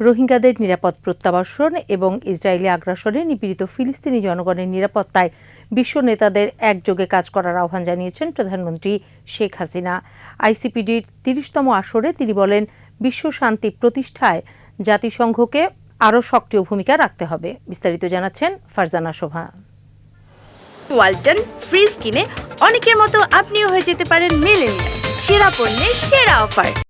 রোহিঙ্গাদের নিরাপদ প্রত্যাবাসন এবং ইসরায়েলি আগ্রাসনে নিপীড়িত ফিলিস্তিনি জনগণের নিরাপত্তায় বিশ্ব নেতাদের একযোগে কাজ করার আহ্বান জানিয়েছেন প্রধানমন্ত্রী শেখ হাসিনা। আইসিপিডির তিরিশতম আসরে তিনি বলেন, বিশ্ব শান্তি প্রতিষ্ঠায় জাতিসংঘকে আরও সক্রিয় ভূমিকা রাখতে হবে। বিস্তারিত জানাচ্ছেন ফারজানা শোভা। ওয়ালটন ফ্রিজ কিনে অনেকের মতো আপনিও হয়ে যেতে পারেন মেলেনিয়া সেরা পণ্যের সেরা অফার।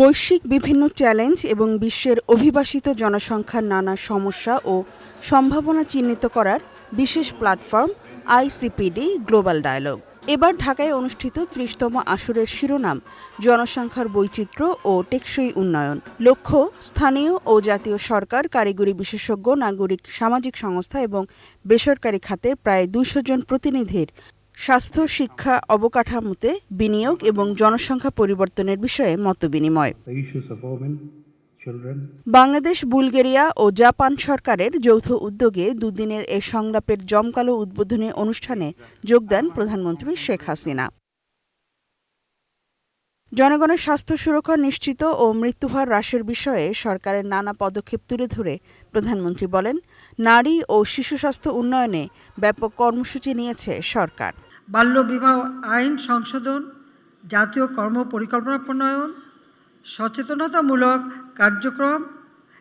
বৈশ্বিক বিভিন্ন চ্যালেঞ্জ এবং বিশ্বের অভিবাসিত জনসংখ্যার নানা সমস্যা ও সম্ভাবনা চিহ্নিত করার বিশেষ প্ল্যাটফর্ম আইসিপিডি গ্লোবাল ডায়ালগ। এবার ঢাকায় অনুষ্ঠিত ত্রিশতম আসরের শিরোনাম, জনসংখ্যার বৈচিত্র্য ও টেকসই উন্নয়ন। লক্ষ্য, স্থানীয় ও জাতীয় সরকার, কারিগরি বিশেষজ্ঞ, নাগরিক সামাজিক সংস্থা এবং বেসরকারি খাতের প্রায় দুইশো জন প্রতিনিধির স্বাস্থ্য শিক্ষা অবকাঠামোতে বিনিয়োগ এবং জনসংখ্যা পরিবর্তনের বিষয়ে মতবিনিময়। বাংলাদেশ বুলগেরিয়া ও জাপান সরকারের যৌথ উদ্যোগে দুদিনের এ সংলাপের জমকালো উদ্বোধনী অনুষ্ঠানে যোগ দেন প্রধানমন্ত্রী শেখ হাসিনা। জনগণের স্বাস্থ্য সুরক্ষা নিশ্চিত ও মৃত্যুহার হ্রাসের বিষয়ে সরকারের নানা পদক্ষেপ তুলে ধরে প্রধানমন্ত্রী বলেন নারী ও শিশু স্বাস্থ্য উন্নয়নে ব্যাপক কর্মসূচি নিয়েছে সরকার। বাল্যবিবাহ আইন সংশোধন, জাতীয় কর্ম পরিকল্পনা প্রণয়ন, সচেতনতামূলক কার্যক্রম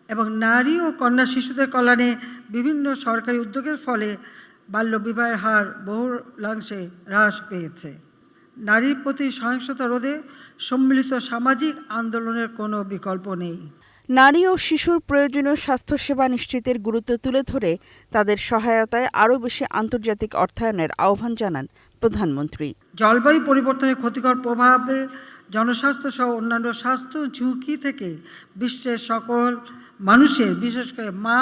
এবং নারী ও কন্যা শিশুদের কল্যাণে বিভিন্ন সরকারি উদ্যোগের ফলে বাল্যবিবাহের হার বহুলাংশে হ্রাস পেয়েছে। নারীর প্রতি সহিংসতা রোধে সম্মিলিত সামাজিক আন্দোলনের কোনো বিকল্প নেই। নারী ও শিশুর প্রয়োজনীয় স্বাস্থ্যসেবা নিশ্চিতের গুরুত্ব তুলে ধরে তাদের সহায়তায় আরও বেশি আন্তর্জাতিক অর্থায়নের আহ্বান জানান প্রধানমন্ত্রী। জলবায়ু পরিবর্তনের ক্ষতিকর প্রভাবে জনস্বাস্থ্য সহ অন্যান্য স্বাস্থ্য ঝুঁকি থেকে বিশ্বের সকল মানুষের বিশেষ করে মা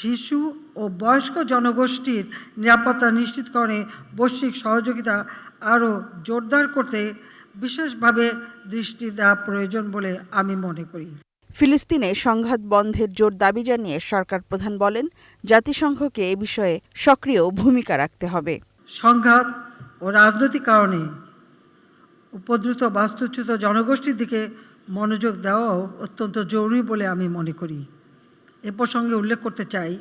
শিশু ও বয়স্ক জনগোষ্ঠীর নিরাপত্তা নিশ্চিতকরণে বৈশ্বিক সহযোগিতা আরও জোরদার করতে বিশেষভাবে দৃষ্টি দেওয়া প্রয়োজন বলে আমি মনে করি। ফিলিস্তিনে সংঘাত বন্ধের জোর দাবি জানিয়ে সরকার প্রধান বলেন জাতিসংঘকে এ বিষয়ে সক্রিয় ভূমিকা রাখতে হবে। সংঘাত ও রাজনৈতিক কারণে উপদ্রুত বাস্তুচ্যুত জনগোষ্ঠীর দিকে মনোযোগ দেওয়াও অত্যন্ত জরুরি বলে আমি মনে করি। এ প্রসঙ্গে উল্লেখ করতে চাই,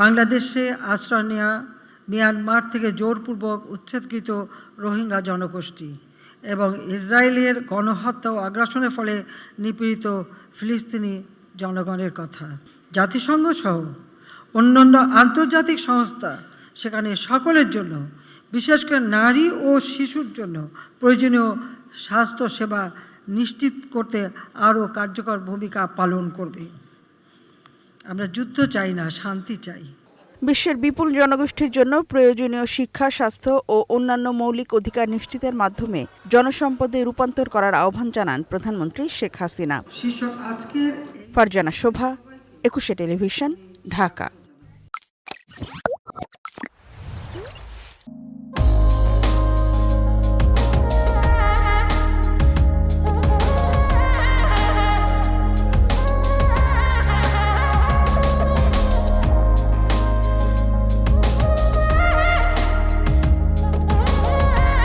বাংলাদেশে আশ্রয় নেওয়া মিয়ানমার থেকে জোরপূর্বক উচ্ছেদকৃত রোহিঙ্গা জনগোষ্ঠী এবং ইসরায়েলের গণহত্যা ও আগ্রাসনের ফলে নিপীড়িত ফিলিস্তিনি জনগণের কথা। জাতিসংঘ সহ অন্যান্য আন্তর্জাতিক সংস্থা সেখানে সকলের জন্য বিশেষ করে নারী ও শিশুর জন্য প্রয়োজনীয় স্বাস্থ্য সেবা নিশ্চিত করতে আরও কার্যকর ভূমিকা পালন করবে। আমরা যুদ্ধ চাই না শান্তি চাই। বিশ্বের বিপুল জনগোষ্ঠীর জন্য প্রয়োজনীয় শিক্ষা স্বাস্থ্য ও অন্যান্য মৌলিক অধিকার নিশ্চিতের মাধ্যমে জনসম্পদে রূপান্তর করার আহ্বান জানান প্রধানমন্ত্রী শেখ হাসিনা। ফারজানা শোভা একুশে টেলিভিশন ঢাকা।